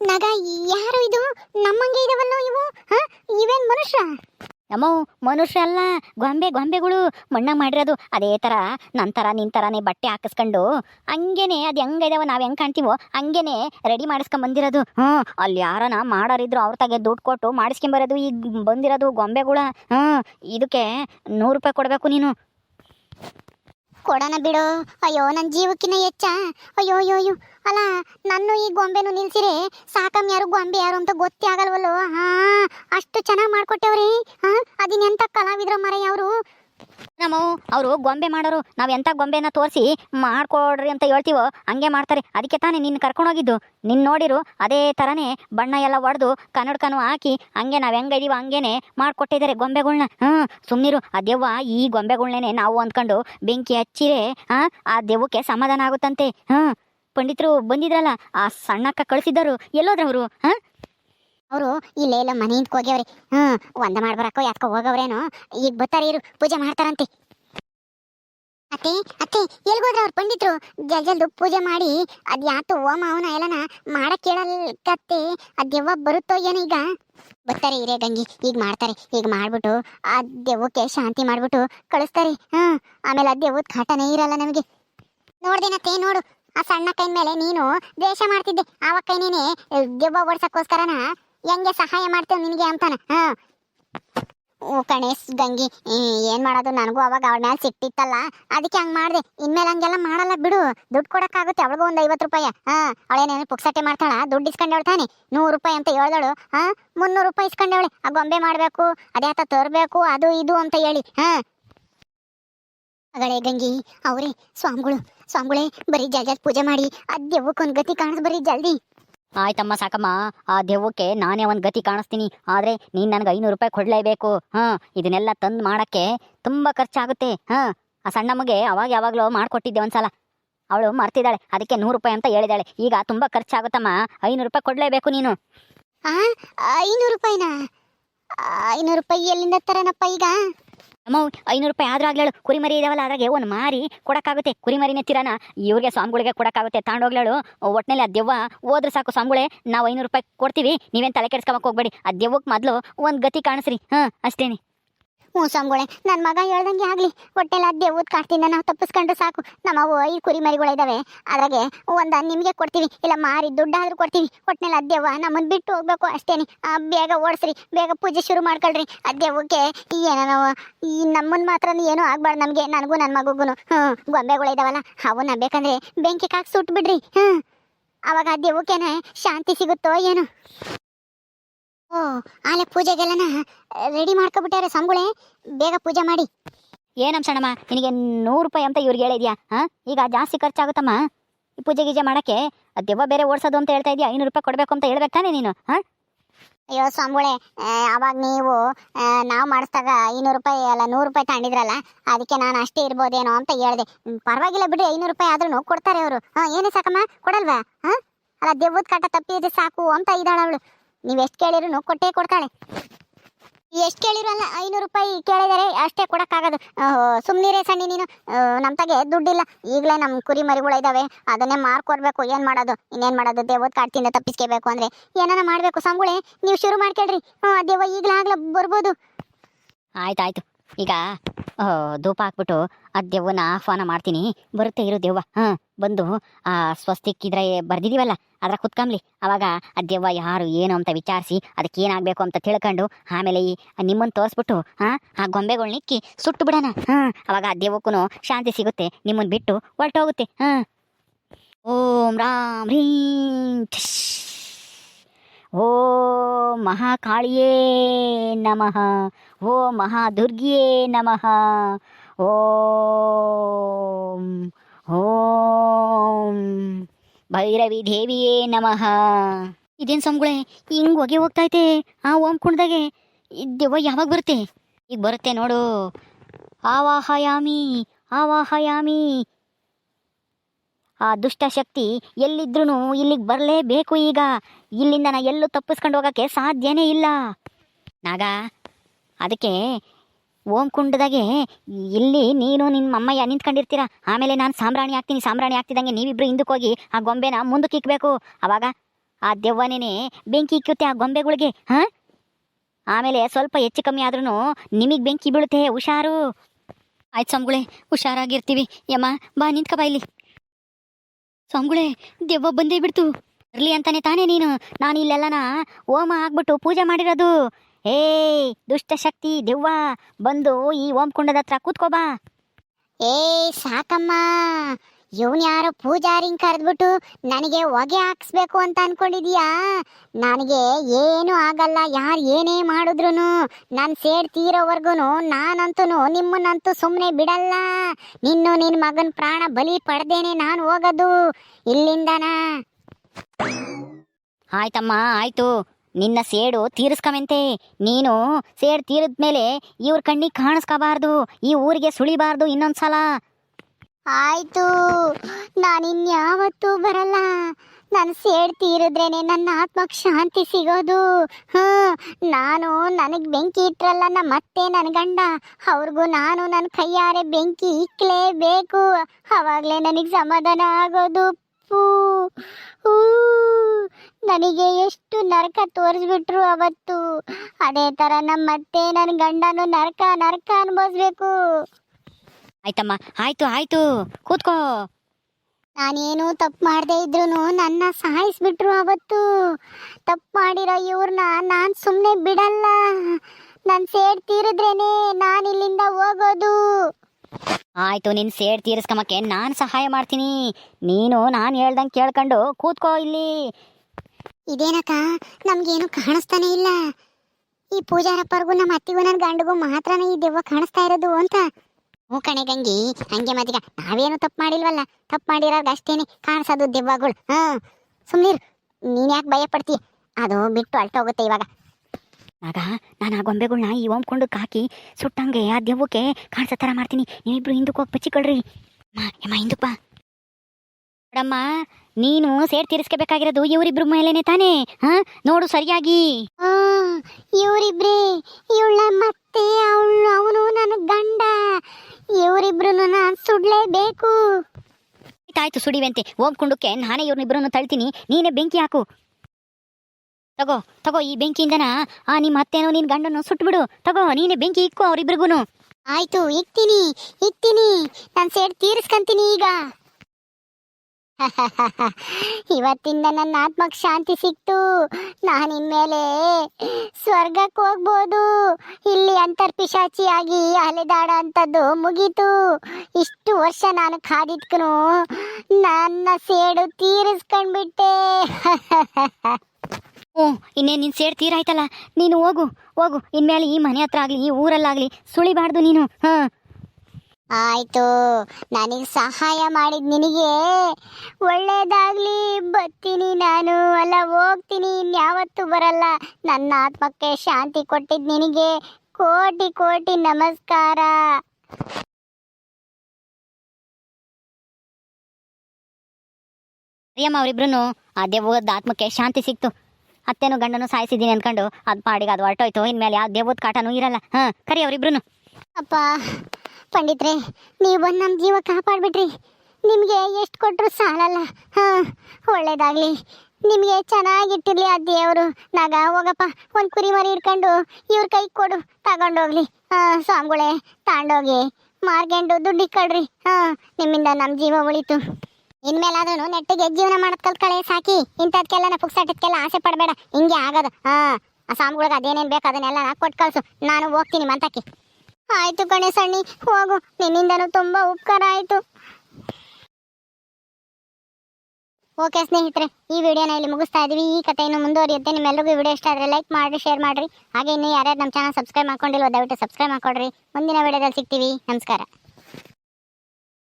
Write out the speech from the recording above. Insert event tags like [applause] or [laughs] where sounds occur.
ನಗ ಯಾರು ಇದು? ನಮ್ಮಂಗೆ ಇದಾವಲ್ಲೋ ಇವು? ಹ? ಇವೇನ್ ಮನುಷ್ಯ? ಅಮ್ಮೋ, ಮನುಷ್ಯ ಅಲ್ಲ. ಗೊಂಬೆ, ಗೊಂಬೆಗಳು. ಮಣ್ಣ ಮಾಡಿರೋದು ಅದೇ ಥರ ನನ್ನ ಥರ ನಿನ್ನ ಥರನೇ ಬಟ್ಟೆ ಹಾಕಿಸ್ಕೊಂಡು ಹಂಗೇನೆ, ಅದು ಹೆಂಗಿದಾವ ನಾವು ಹೆಂಗೆ ಕಾಣ್ತೀವೋ, ಹಂಗೇನೆ ರೆಡಿ ಮಾಡಿಸ್ಕೊಂಡ್ ಬಂದಿರೋದು. ಹ್ಞೂ ಅಲ್ಲಿ ಯಾರನ ಮಾಡೋರಿದ್ರು ಅವ್ರ ತಾಗೆ ದುಡ್ಡು ಕೊಟ್ಟು ಮಾಡಿಸ್ಕೊಂಬರೋದು ಈಗ ಬಂದಿರೋದು ಗೊಂಬೆಗಳ. ಹ್ಞೂ ಇದಕ್ಕೆ ನೂರು ರೂಪಾಯಿ ಕೊಡಬೇಕು ನೀನು. ಕೊಡೋಣ ಬಿಡು. ಅಯ್ಯೋ ನನ್ನ ಜೀವಕ್ಕಿನ್ನ ಹೆಚ್ಚ ಅಯ್ಯೋ ಅಯ್ಯೋ ಅಯ್ಯೋ. ಅಲ್ಲ, ನನ್ನ ಈ ಗೊಂಬೆನು ನಿಲ್ಸಿರಿ ಸಾಕಮ್ ಯಾರು ಗೊಂಬೆ ಯಾರು ಅಂತ ಗೊತ್ತೇ ಆಗಲ್ವಲ್ಲೋ? ಹಾ, ಅಷ್ಟು ಚೆನ್ನಾಗಿ ಮಾಡ್ಕೊಟ್ಟೇವ್ರಿ. ಹಾ ಅದಿನ್ನೆಂಥ ಕಲಾವಿದ್ರ ಮರ ಅವರು? ನಮ್ಮವು ಅವರು ಗೊಂಬೆ ಮಾಡೋರು, ನಾವು ಎಂಥ ಗೊಂಬೆನ ತೋರಿಸಿ ಮಾಡ್ಕೊಡ್ರಿ ಅಂತ ಹೇಳ್ತೀವೋ, ಹಂಗೆ ಮಾಡ್ತಾರೆ. ಅದಕ್ಕೆ ತಾನೇ ನಿನ್ನ ಕರ್ಕೊಂಡೋಗಿದ್ದು ನಿನ್ನ ನೋಡಿರು, ಅದೇ ಥರನೇ ಬಣ್ಣ ಎಲ್ಲ ಹೊಡೆದು ಕನ್ನಡಕನೂ ಹಾಕಿ ಹಂಗೆ ನಾವು ಹೆಂಗಿದೀವೋ ಹಂಗೇನೆ ಮಾಡಿಕೊಟ್ಟಿದ್ದಾರೆ ಗೊಂಬೆಗಳ್ನ. ಹ್ಞೂ ಸುಮ್ಮನಿರು ಆ ದೆವ್ವ ಈ ಗೊಂಬೆಗಳನ್ನೇ ನಾವು ಅಂದ್ಕೊಂಡು ಬೆಂಕಿ ಹಚ್ಚಿರೆ ಹಾಂ ಆ ದೆವ್ವಕ್ಕೆ ಸಮಾಧಾನ ಆಗುತ್ತಂತೆ. ಹ್ಞೂ ಪಂಡಿತರು ಬಂದಿದ್ರಲ್ಲ, ಆ ಸಣ್ಣಕ್ಕ ಕಳಿಸಿದ್ದರು ಎಲ್ಲೋದ್ರವರು ಹಾಂ ಅವರು, ಇಲ್ಲೇ, ಇಲ್ಲ, ಮನೆ ಇಂತ ಹೋಗ್ಯವ್ರಿ. ಹ್ಮ್ ಒಂದ ಮಾಡ್ಬರಕ್ಕೋ ಯಾತ್ಕ ಹೋಗವ್ರೇನು. ಈಗ ಬರ್ತಾರೆ ಇರು, ಪೂಜೆ ಮಾಡ್ತಾರಂತೆ. ಅತ್ತೆ ಅತ್ತೆ, ಎಲ್ಗೋದ್ರೆ ಅವ್ರು ಪಂಡಿತರು, ಜಲ್ ಜಲ್ದು ಪೂಜೆ ಮಾಡಿ, ಅದ್ ಯಾತು ಓಮ, ಅವನ, ಎಲ್ಲನ ಮಾಡಕ್ ಕೇಳಲ್ಕತ್ತೆ, ಅದ್ ದೆವ್ವ ಬರುತ್ತೋ ಏನೋ ಈಗ. ಬರ್ತಾರೆ ಹಿರೇ ಗಂಗಿ, ಈಗ ಮಾಡ್ತಾರೆ, ಈಗ ಮಾಡ್ಬಿಟ್ಟು, ಆ ದೆವ್ವಕ್ಕೆ ಶಾಂತಿ ಮಾಡ್ಬಿಟ್ಟು ಕಳಿಸ್ತಾರೆ. ಹ್ಮ್ ಆಮೇಲೆ ಆ ದೆವ್ವದ ಕಾಟನೇ ಇರಲ್ಲ ನಮಗೆ. ನೋಡ್ದೇನತ್ತೆ, ನೋಡು, ಆ ಸಣ್ಣ ಕೈ ಮೇಲೆ ನೀನು ದ್ವೇಷ ಮಾಡ್ತಿದ್ದೆ ಆವ ಕೈನೇನೆ ದೆವ್ವ ಓಡ್ಸಕ್ಕೋಸ್ಕರನ ಹೆಂಗೆ ಸಹಾಯ ಮಾಡ್ತೇವೆ ನಿನಗೆ ಅಂತಾನ? ಹಾ. ಓ ಕಣೇಶ್ ಗಂಗಿ ಏನು ಮಾಡೋದು? ನನಗೂ ಅವಾಗ ಅವಳ ಮೇಲೆ ಸಿಟ್ಟಿತ್ತಲ್ಲ. ಅದಕ್ಕೆ ಹಂಗೆ ಮಾಡ್ದೆ. ಇನ್ಮೇಲೆ ಹಂಗೆಲ್ಲ ಮಾಡಲ್ಲ ಬಿಡು. ದುಡ್ಡು ಕೊಡಕ್ಕಾಗುತ್ತೆ. ಅವಳಿಗೂ ಒಂದ್ ಐವತ್ತು ರೂಪಾಯಿ. ಹಾ, ಅವಳೇನೇನು ಪುಕ್ಸಟ್ಟೆ ಮಾಡ್ತಾಳ. ದುಡ್ಡು ಇಸ್ಕೊಂಡವಳು ತಾನೆ. ನೂರು ರೂಪಾಯಿ ಅಂತ ಹೇಳ್ದಳು. ಹಾ, ಮುನ್ನೂರು ರೂಪಾಯಿ ಇಸ್ಕೊಂಡವಳೆ. ಆ ಗೊಂಬೆ ಮಾಡ್ಬೇಕು ಅದ್ಯಾತ ತರಬೇಕು, ಅದು ಇದು ಅಂತ ಹೇಳಿ. ಹಾ. ಅಗಳೇ ಗಂಗಿ, ಅವ್ರಿ, ಸ್ವಾಮಿಗಳು, ಸ್ವಾಮಿಗಳೇ, ಬರೀ ಜಲ್ ಜಲ್ ಪೂಜೆ ಮಾಡಿ. ಅದ್ಯವಕ್ಕೊಂದು ಗತಿ ಕಾಣಿಸ್ ಬರೀ ಜಲ್ದಿ. ಆಯ್ತಮ್ಮ ಸಾಕಮ್ಮ, ಆ ದೆವ್ವಕ್ಕೆ ನಾನೇ ಒಂದು ಗತಿ ಕಾಣಿಸ್ತೀನಿ. ಆದರೆ ನೀನು ನನಗೆ ಐನೂರು ರೂಪಾಯಿ ಕೊಡಲೇಬೇಕು. ಹಾಂ, ಇದನ್ನೆಲ್ಲ ತಂದು ಮಾಡೋಕ್ಕೆ ತುಂಬ ಖರ್ಚಾಗುತ್ತೆ. ಹಾಂ, ಆ ಸಣ್ಣಮ್ಮಗೆ ಅವಾಗ ಯಾವಾಗಲೂ ಮಾಡಿಕೊಟ್ಟಿದ್ದೆ ಒಂದ್ಸಲ. ಅವಳು ಮರ್ತಿದ್ದಾಳೆ. ಅದಕ್ಕೆ ನೂರು ರೂಪಾಯಿ ಅಂತ ಹೇಳಿದಾಳೆ. ಈಗ ತುಂಬ ಖರ್ಚಾಗುತ್ತಮ್ಮ. ಐನೂರು ರೂಪಾಯಿ ಕೊಡಲೇಬೇಕು ನೀನು. ಐನೂರು ರೂಪಾಯಿನಾ? ಐನೂರು ರೂಪಾಯಿ ಎಲ್ಲಿಂದ ತರನಪ್ಪ ಈಗ? ಅಮ್ಮ, ಐನೂರು ರೂಪಾಯಿ ಆದ್ರೂ ಕುರಿ ಕುರಿಮರಿ ಇದಾವಲ್ಲ, ಅದ್ರಾಗೆ ಒಂದು ಮಾರಿ ಕೊಡಕ್ಕಾಗುತ್ತೆ. ಕುರಿಮರಿನೇ ತಿರಾನ ಇವ್ರಿಗೆ ಸ್ವಾಮಿಗಳಿಗೆ ಕೊಡಕ್ಕಾಗುತ್ತೆ. ಹೋಗ್ಲಾಳು ಒಟ್ನಲ್ಲಿ ಆ ದೆವ್ವ ಹೋದ್ರೆ ಸಾಕು ಸ್ವಾಮಿಗಳೇ, ನಾವು ಐನೂರು ರೂಪಾಯಿ ಕೊಡ್ತೀವಿ. ನೀವೇನು ತಲೆ ಕೆಡ್ಸ್ಕೊಳಕ್ ಹೋಗ್ಬೇಡಿ. ಆ ದೆವ್ವಕ್ಕೆ ಮೊದಲು ಒಂದು ಗತಿ ಕಾಣಿಸ್ರಿ. ಹಾಂ, ಅಷ್ಟೇನೆ. ಹ್ಞೂ ಸ್ವಾಮಿಗಳೇ ನನ್ನ ಮಗ ಹೇಳ್ದಂಗೆ ಆಗಲಿ. ಹೊಟ್ಟೆಲ್ಲ ಊದ್ ಕಾಡ್ತಿಂದ ನಾವು ತಪ್ಪಿಸ್ಕೊಂಡ್ರೆ ಸಾಕು. ನಮ್ಮವು ಐದು ಕುರಿ ಮರಿಗಳಿದಾವೆ ಅದ್ರಾಗೆ ಒಂದ ನಿಮಗೆ ಕೊಡ್ತೀವಿ, ಇಲ್ಲ ಮಾರಿ ದುಡ್ಡಾದ್ರೂ ಕೊಡ್ತೀವಿ. ಹೊಟ್ಟೆಲ್ಲ ಅದೇವ ನಮ್ಮನ್ನ ಬಿಟ್ಟು ಹೋಗ್ಬೇಕು ಅಷ್ಟೇನೆ. ಬೇಗ ಓಡಿಸ್ರಿ, ಬೇಗ ಪೂಜೆ ಶುರು ಮಾಡ್ಕೊಳ್ರಿ. ಅದೇವಕ್ಕೆ ಏನೋ ಈ ನಮ್ಮನ್ನ ಮಾತ್ರ ಏನೂ ಆಗ್ಬಾರ್ದು ನಮಗೆ, ನನಗೂ ನನ್ನ ಮಗುಗೂ ಹ್ಞೂ ಗೊಂಬೆಗಳಿದಾವಲ್ಲ ಅವನ್ನ ಬೇಕಂದ್ರೆ ಬೆಂಕಿ ಕಾಕ್ ಬಿಡ್ರಿ ಹ್ಞೂ. ಅವಾಗ ಆ ಶಾಂತಿ ಸಿಗುತ್ತೋ ಏನೋ. ಓ ಆಲೆ ಪೂಜೆಗೆಲ್ಲನ ರೆಡಿ ಮಾಡ್ಕೊಬಿಟ್ಟಾರೆ ಸಂಗುಳೆ ಬೇಗ ಪೂಜೆ ಮಾಡಿ. ಏನಮ್ಮ ಸಣ್ಣಮ್ಮ ನಿನಗೆ ನೂರು ರೂಪಾಯಿ ಅಂತ ಇವ್ರಿಗೆ ಹೇಳಿದ್ಯಾ? ಹಾಂ? ಈಗ ಜಾಸ್ತಿ ಖರ್ಚಾಗುತ್ತಮ್ಮ? ಈ ಪೂಜೆ ಗೀಜೆ ಮಾಡೋಕ್ಕೆ ಅದು ದೆವ್ವ ಬೇರೆ ಓಡಿಸೋದು ಅಂತ ಹೇಳ್ತಾ ಇದೆಯಾ? ಐನೂರು ರೂಪಾಯಿ ಕೊಡಬೇಕು ಅಂತ ಹೇಳ್ಬೇಕು ತಾನೇ ನೀನು ಹಾಂ? ಅಯ್ಯೋ ಸ್ವಾಮಿಗಳೇ ಅವಾಗ ನೀವು ನಾವು ಮಾಡಿಸ್ದಾಗ ಐನೂರು ರೂಪಾಯಿ ಅಲ್ಲ ನೂರು ರೂಪಾಯಿ ತಗೊಂಡಿದ್ರಲ್ಲ ಅದಕ್ಕೆ ನಾನು ಅಷ್ಟೇ ಇರ್ಬೋದೇನೋ ಅಂತ ಹೇಳಿದೆ. ಪರವಾಗಿಲ್ಲ ಬಿಡಿ ಐನೂರು ರೂಪಾಯಿ ಆದ್ರೂ ಕೊಡ್ತಾರೆ ಅವರು. ಹಾಂ ಏನೇ ಸಾಕಮ್ಮ ಕೊಡಲ್ವಾ? ಹಾಂ? ಅಲ್ಲ ದೆವ್ವದ ಕಾಟ ತಪ್ಪಿದ್ರೆ ಸಾಕು ಅಂತ ಇದ್ದಾಳೆ ಅವಳು. ನೀವು ಎಷ್ಟು ಕೇಳಿದ್ರು ಕೊಟ್ಟೇ ಕೊಡ್ತಾಳೆ. ಎಷ್ಟು ಕೇಳಿರು ಅಲ್ಲ ಐನೂರು ರೂಪಾಯಿ ಕೇಳಿದರೆ ಅಷ್ಟೇ ಕೊಡೋಕ್ಕಾಗೋದು. ಸುಮ್ಮನಿರೇ ಸಣ್ಣಿ ನೀನು. ನಮ್ಮ ತಗೆ ದುಡ್ಡಿಲ್ಲ. ಈಗಲೇ ನಮ್ಮ ಕುರಿ ಮರಿಗಳು ಇದ್ದಾವೆ ಅದನ್ನೇ ಮಾರ್ಕೊಡ್ಬೇಕು. ಏನು ಮಾಡೋದು? ಇನ್ನೇನು ಮಾಡೋದು? ದೇವದ ಕಾಡ್ತಿಂದ ತಪ್ಪಿಸ್ಕೋಬೇಕು ಅಂದರೆ. ಏನಾರ ಮಾಡಬೇಕು? ಸಂಗುಳೆ, ನೀವು ಶುರು ಮಾಡ್ಕೇಳ್ರಿ. ಹ್ಞೂ ದೇವ ಈಗಲಾಗ್ಲ ಬರ್ಬೋದು. ಆಯ್ತು ಆಯ್ತು ಈಗ ಧೂಪ ಹಾಕ್ಬಿಟ್ಟು ಆ ದೆವ್ವನ ಆಹ್ವಾನ ಮಾಡ್ತೀನಿ. ಬರುತ್ತೆ ಇರು ದೆವ್ವ. ಹಾಂ, ಬಂದು ಆ ಸ್ವಸ್ತಿಕ್ಕಿದ್ರೆ ಬರ್ದಿದೀವಲ್ಲ, ಅದ್ರ ಕುತ್ಕೊಂಬ್ಲಿ. ಅವಾಗ ಆ ದೆವ್ವ ಯಾರು, ಏನು ಅಂತ ವಿಚಾರಿಸಿ, ಅದಕ್ಕೆ ಏನಾಗಬೇಕು ಅಂತ ತಿಳ್ಕೊಂಡು, ಆಮೇಲೆ ಈ ನಿಮ್ಮನ್ನು ತೋರಿಸ್ಬಿಟ್ಟು, ಹಾಂ, ಆ ಗೊಂಬೆಗಳ್ನಿಕ್ಕಿ ಸುಟ್ಟು ಬಿಡೋಣ. ಹಾಂ, ಅವಾಗ ಆ ದೆವ್ವಕ್ಕೂ ಶಾಂತಿ ಸಿಗುತ್ತೆ ನಿಮ್ಮನ್ನು ಬಿಟ್ಟು ಹೊರಟೋಗುತ್ತೆ. ಹಾಂ. ಓಂ ರಾಮ್ ಠಿಶ್. ಓಂ ಮಹಾಕಾಳಿಯೇ ನಮಃ. ಓ ಮಹಾದುರ್ಗಿಯೇ ನಮಃ. ಓಂ ಓಂ ಭೈರವಿ ದೇವಿಯೇ ನಮಃ. ಇದೇನು ಸ್ವಾಮಿಗಳೇ, ಹಿಂಗೆ ಹೊಗೆ ಹೋಗ್ತೈತೆ ಆ ಓಂ ಕುಣ್ದಾಗೆ ದೆವ್ವ ಯಾವಾಗ ಬರುತ್ತೆ? ಈಗ ಬರುತ್ತೆ ನೋಡು. ಆವಾಹಯಾಮಿ ಆವಾಹಯಾಮಿ. ಆ ದುಷ್ಟಶಕ್ತಿ ಎಲ್ಲಿದ್ರೂ ಇಲ್ಲಿಗೆ ಬರಲೇಬೇಕು ಈಗ. ಇಲ್ಲಿಂದ ನಾ ಎಲ್ಲೂ ತಪ್ಪಿಸ್ಕೊಂಡು ಹೋಗೋಕ್ಕೆ ಸಾಧ್ಯನೇ ಇಲ್ಲ. ನಾಗ, ಅದಕ್ಕೆ ಓಂ ಕುಂಡದಾಗೆ, ಇಲ್ಲಿ ನೀನು ನಿಮ್ಮ ಅಮ್ಮಯ್ಯ ನಿಂತ್ಕೊಂಡಿರ್ತೀರ. ಆಮೇಲೆ ನಾನು ಸಾಂಬ್ರಾಣಿ ಹಾಕ್ತೀನಿ ಸಾಂಬ್ರಾಣಿ ಹಾಕ್ತಿದ್ದಂಗೆ ನೀವಿಬ್ರು ಹಿಂದಕ್ಕೆ ಹೋಗಿ ಆ ಗೊಂಬೆನ ಮುಂದಕ್ಕೆ ಇಕ್ಬೇಕು. ಅವಾಗ ಆ ದೆವ್ವನೇನೆ ಬೆಂಕಿ ಇಕ್ಕುತ್ತೆ ಆ ಗೊಂಬೆಗಳಿಗೆ, ಹಾ? ಆಮೇಲೆ ಸ್ವಲ್ಪ ಹೆಚ್ಚು ಕಮ್ಮಿ ಆದ್ರೂ ನಿಮಗೆ ಬೆಂಕಿ ಬೀಳುತ್ತೆ, ಹುಷಾರು. ಆಯ್ತು ಸ್ವಾಮಿಗಳೇ, ಹುಷಾರಾಗಿರ್ತೀವಿ. ಯಮ್ಮ, ಬಾ ನಿಂತ್ಕ ಬಾ ಇಲ್ಲಿ. ಸ್ವಾಮಿಗಳೇ ದೆವ್ವ ಬಂದೇ ಬಿಡ್ತು. ಇರ್ಲಿ ಅಂತಾನೆ ತಾನೇ ನೀನು. ನಾನು ಇಲ್ಲೆಲ್ಲನ ಹೋಮ ಆಗ್ಬಿಟ್ಟು ಪೂಜೆ ಮಾಡಿರೋದು. ಏಯ್, ದುಷ್ಟ ಶಕ್ತಿ, ದೆವ್ವ, ಬಂದು ಈ ಓಂ ಕುಂಡದ ಹತ್ರ ಕೂತ್ಕೋ ಬಾ. ಏ ಸಾಕಮ್ಮ. ಇವನ್ ಯಾರೋ ಪೂಜಾರಿನ್ ಕರೆದ್ಬಿಟ್ಟು ನನಗೆ ಹೊಗೆ ಹಾಕ್ಸ್ಬೇಕು ಅಂತ ಅನ್ಕೊಂಡಿದೀಯಾ? ನನಗೆ ಏನು ಆಗಲ್ಲ, ಯಾರು ಏನೇ ಮಾಡಿದ್ರು ನಾನು ಸೇಡ್ ತೀರೋವರೆಗೂ ನಾನಂತೂ ನಿಮ್ಮನ್ನಂತೂ ಸುಮ್ಮನೆ ಬಿಡಲ್ಲ. ನಿನ್ನು ನಿನ್ನ ಮಗನ ಪ್ರಾಣ ಬಲಿ ಪಡ್ದೇನೆ ನಾನು ಹೋಗೋದು. ಇಲ್ಲಿಂದನಾ? ಆಯ್ತಮ್ಮ, ಆಯ್ತು. ನಿನ್ನ ಸೇಡು ತೀರಿಸ್ಕಮೆಂತೆ ನೀನು ಸೇಡು ತೀರಿದ್ಮೇಲೆ ಇವ್ರ ಕಣ್ಣಿಗೆ ಕಾಣಿಸ್ಕೋಬಾರ್ದು. ಈ ಊರಿಗೆ ಸುಳಿಬಾರ್ದು ಇನ್ನೊಂದ್ಸಲ. ಆಯ್ತು. ನಾನು ಇನ್ಯಾವತ್ತೂ ಬರಲ್ಲ. ನಾನು ಸೇಡ್ ತೀರಿದ್ರೇನೆ ನನ್ನ ಆತ್ಮಕ್ಕೆ ಶಾಂತಿ ಸಿಗೋದು. ಹಾಂ ನಾನು ನನಗೆ ಬೆಂಕಿ ಇಟ್ರಲ್ಲ ನಮ್ಮ ಅತ್ತೆ ನನ್ನ ಗಂಡ. ಅವ್ರಿಗೂ ನಾನು ನನ್ನ ಕೈಯಾರೆ ಬೆಂಕಿ ಇಕ್ಲೇಬೇಕು. ಅವಾಗಲೇ ನನಗೆ ಸಮಾಧಾನ ಆಗೋದು. ಊ, ನನಗೆ ಎಷ್ಟು ನರಕ ತೋರಿಸ್ಬಿಟ್ರು ಅವತ್ತು. ಅದೇ ಥರ ನಮ್ಮತ್ತೆ ನನ್ನ ಗಂಡನು ನರಕ ನರಕ ಅನ್ಭವಿಸ್ಬೇಕು. ಆಯ್ತಮ್ಮ ಆಯ್ತು ಆಯ್ತು. ಕೂತ್ಕೋ. ನಾನೇನು ತಪ್ಪು ಮಾಡದೇ ಇದ್ರು ನನ್ನ ಸಾಯಿಸ್ಬಿಟ್ರು ಅವತ್ತು. ತಪ್ಪು ಮಾಡಿರೋ ಇವ್ರನ್ನ ನಾನು ಸುಮ್ಮನೆ ಬಿಡಲ್ಲ. ನನ್ನ ಸೇಡ್ ತೀರಿದ್ರೇನೆ ನಾನು ಇಲ್ಲಿಂದ ಹೋಗೋದು. ಆಯ್ತು ನಿನ್ ಸೇಡ್ ತೀರಿಸ್ಕಮಕ್ಕೆ ನಾನು ಸಹಾಯ ಮಾಡ್ತೀನಿ. ನೀನು ನಾನು ಹೇಳ್ದಂಗೆ ಕೇಳ್ಕೊಂಡು ಕೂತ್ಕೋ ಇಲ್ಲಿ. ಇದೇನಕ್ಕ? ನಮ್ಗೇನು ಕಾಣಿಸ್ತಾನೆ ಇಲ್ಲ. ಈ ಪೂಜಾರಪ್ಪರ್ಗೂ ನಮ್ಮ ಅತ್ತಿಗೂ ನನ್ನ ಗಂಡಗೂ ಮಾತ್ರನೇ ಈ ದೆವ್ವ ಕಾಣಿಸ್ತಾ ಇರೋದು ಅಂತ. ಹ್ಞೂ ಕಣೆ ಗಂಗಿ ಹಂಗೆ ಮದಿಗ ನಾವೇನು ತಪ್ಪು ಮಾಡಿಲ್ವಲ್ಲ? ತಪ್ಪು ಮಾಡಿರೋರ್ಗೆ ಅಷ್ಟೇನೆ ಕಾಣಿಸೋದು ದೆವ್ವಗಳು. ಹಾಂ ಸುಮ್ಮನಿರು ನೀನು ಯಾಕೆ ಭಯ ಪಡ್ತೀಯ ಅದು ಬಿಟ್ಟು ಅಲ್ಟೋಗುತ್ತೆ ಇವಾಗ. ಆಗ ನಾನು ಆ ಗೊಂಬೆಗಳ್ನ ಈ ಓಂಕೊಂಡು ಹಾಕಿ ಸುಟ್ಟಂಗೆ ಆ ದೆವ್ವಕ್ಕೆ ಕಾಣಿಸೋ ಥರ ಮಾಡ್ತೀನಿ. ನೀವಿಬ್ರು ಹಿಂದಕ್ಕೆ ಹೋಗಿ ಬಚ್ಚಿಕೊಳ್ರಿ. ಅಮ್ಮ ಹಿಂದಕ್ಕೆ ಬಾ. ನೋಡಮ್ಮ ನೀನು ಸೇರ್ ತೀರಿಸ್ಕೋಬೇಕಾಗಿರೋದು ಇವರಿಬ್ರು ಮೇಲೇನೆ ತಾನೇ? ಹಾ? ನೋಡು ಸರಿಯಾಗಿ. ಆ, ಇವ್ರಿಬ್ರೇ ಇವಳ ಮತ್ತೆ ಅವಳು ಅವನು ನನ್ನ ಗಂಡ ಇವರಿಬ್ರು ನಾನು ಸುಡ್ಲೇಬೇಕು ಆಯ್ತು ಸುಡಿವಂತೆ. ಓಂಕುಂಡಕ್ಕೆ ನಾನೇ ಇವ್ರನ್ನಿಬ್ರನ್ನು ತಳ್ತೀನಿ. ನೀನೇ ಬೆಂಕಿ ಹಾಕು. ತಗೋ ತಗೋ ಈ ಬೆಂಕಿಯಿಂದನ. ಆ ನಿಮ್ಮ ಅತ್ತೆನೋ ನಿನ್ ಗಂಡನು ಸುಟ್ಬಿಡು. ತಗೋ ನೀನೇ ಬೆಂಕಿ ಇಕ್ಕು ಅವ್ರಿಬ್ರಿಗೂನು. ಆಯ್ತು ಇಕ್ತೀನಿ ಇಕ್ತೀನಿ. ನಾನು ಸೇಡ್ ತೀರಿಸ್ಕಂತೀನಿ ಈಗ. [laughs] ಇವತ್ತಿಂದ ನನ್ನ ಆತ್ಮಕ್ಕೆ ಶಾಂತಿ ಸಿಕ್ತು. ನಾನು ಇನ್ಮೇಲೆ ಸ್ವರ್ಗಕ್ಕೆ ಹೋಗ್ಬೋದು. ಇಲ್ಲಿ ಅಂತರ್ಪಿಶಾಚಿಯಾಗಿ ಅಲೆದಾಡ ಅಂಥದ್ದು ಮುಗೀತು. ಇಷ್ಟು ವರ್ಷ ನಾನು ಕಾದಿದ್ಕನು ನನ್ನ ಸೇಡು ತೀರಿಸ್ಕೊಂಡ್ಬಿಟ್ಟೆ. [laughs] ಓ ಇನ್ನೇ ನಿನ್ ಸೇಡ್ ತೀರಾಯ್ತಲ್ಲ? ನೀನು ಹೋಗು ಹೋಗು. ಇನ್ಮೇಲೆ ಈ ಮನೆ ಹತ್ರ ಆಗಲಿ, ಈ ಊರಲ್ಲಾಗಲಿ ಸುಳಿಬಾರ್ದು ನೀನು. ಹಾ. ಆಯ್ತು ನನಗೆ ಸಹಾಯ ಮಾಡಿದ ನಿನಗೆ. ಒಳ್ಳೇದಾಗ್ಲಿ ಬರ್ತೀನಿ ನಾನು. ಅಲ್ಲ ಹೋಗ್ತೀನಿ ಇನ್ಯಾವತ್ತೂ ಬರಲ್ಲ. ನನ್ನ ಆತ್ಮಕ್ಕೆ ಶಾಂತಿ ಕೊಟ್ಟಿದ್ ನಿನಗೆ. ಕೋಟಿ ಕೋಟಿ ನಮಸ್ಕಾರ. ಪ್ರಿಯಮ್ಮ ಅವರಿಬ್ರು ಆ ದೆವ್ವದ ಆತ್ಮಕ್ಕೆ ಶಾಂತಿ ಸಿಕ್ತು. ಅತ್ತೆನು ಗಂಡನು ಸಾಯಿಸಿದ್ದೀನಿ ಅನ್ಕೊಂಡು ಅದ್ ಪಾಡಿಗೆ ಅದು ಹೊರಟೋಯ್ತು. ಇನ್ಮೇಲೆ ಯಾವ ದೇವದ ಕಾಟನೂ ಇರಲ್ಲ. ಹಾ ಕರಿ ಅವರಿಬ್ರು ಅಪ್ಪ ಪಂಡಿತ್ರೆ, ನೀವು ಬಂದು ನಮ್ಮ ಜೀವ ಕಾಪಾಡ್ಬಿಟ್ರಿ. ನಿಮಗೆ ಎಷ್ಟು ಕೊಟ್ಟರು ಸಾಲಲ್ಲ. ಹಾಂ, ಒಳ್ಳೇದಾಗಲಿ. ನಿಮಗೆ ಚೆನ್ನಾಗಿಟ್ಟಿರಲಿ ಆ ದೇವರು. ನಾಗ ಹೋಗಪ್ಪ, ಒಂದು ಕುರಿ ಮರಿ ಇಟ್ಕೊಂಡು ಇವ್ರ ಕೈ ಕೊಡು, ತಗೊಂಡೋಗ್ಲಿ. ಹಾಂ, ಸ್ವಾಮಿಗಳೇ ತಗೊಂಡೋಗಿ ಮಾರ್ಕೊಂಡು ದುಡ್ಡು ಇಕ್ಕಳ್ರಿ. ಹಾಂ, ನಿಮ್ಮಿಂದ ನಮ್ಮ ಜೀವ ಉಳಿತು. ಇನ್ಮೇಲಾದ್ರೂ ನೆಟ್ಟಿಗೆ ಜೀವನ ಮಾಡೋದು ಕಲ್ತ್ಕಳೆ ಸಾಕಿ ಇಂಥದ್ಕೆಲ್ಲ ಪುಕ್ಸಾಟಕ್ಕೆಲ್ಲ ಆಸೆ ಪಡಬೇಡ. ಹಿಂಗೆ ಆಗೋದು. ಹಾಂ, ಆ ಸ್ವಾಮಿಗಳಿಗೆ ಅದೇನೇನು ಬೇಕು ಅದನ್ನೆಲ್ಲ ನಾ ಕೊಟ್ಟು ಕಳಿಸು. ನಾನು ಹೋಗ್ತೀನಿ ಮಂತಕ್ಕೆ. ಆಯ್ತು ಕಣೆ ಸಣ್ಣಿ ಹೋಗು. ನಿನ್ನಿಂದನು ತುಂಬಾ ಉಪಕಾರ ಆಯ್ತು. ಓಕೆ ಸ್ನೇಹಿತರೆ, ಈ ವಿಡಿಯೋನ ಇಲ್ಲಿ ಮುಗಿಸ್ತಾ ಇದೀವಿ. ಈ ಕಥೆಯನ್ನು ಮುಂದುವರಿಯುತ್ತೆ. ನಿಮ್ಮೆಲ್ಲರಿಗೂ ವಿಡಿಯೋ ಇಷ್ಟ ಆದರೆ ಲೈಕ್ ಮಾಡಿ ಶೇರ್ ಮಾಡಿರಿ. ಹಾಗೆ ಇನ್ನೂ ಯಾರ್ಯಾರು ನಮ್ಮ ಚಾನಲ್ ಸಬ್ಸ್ಕ್ರೈಬ್ ಮಾಡ್ಕೊಂಡಿಲ್ವೋ, ದಯವಿಟ್ಟು ಸಬ್ಸ್ಕ್ರೈಬ್ ಮಾಡ್ಕೊಡ್ರಿ ಮುಂದಿನ ವಿಡಿಯೋದಲ್ಲಿ ಸಿಗ್ತೀವಿ. ನಮಸ್ಕಾರ.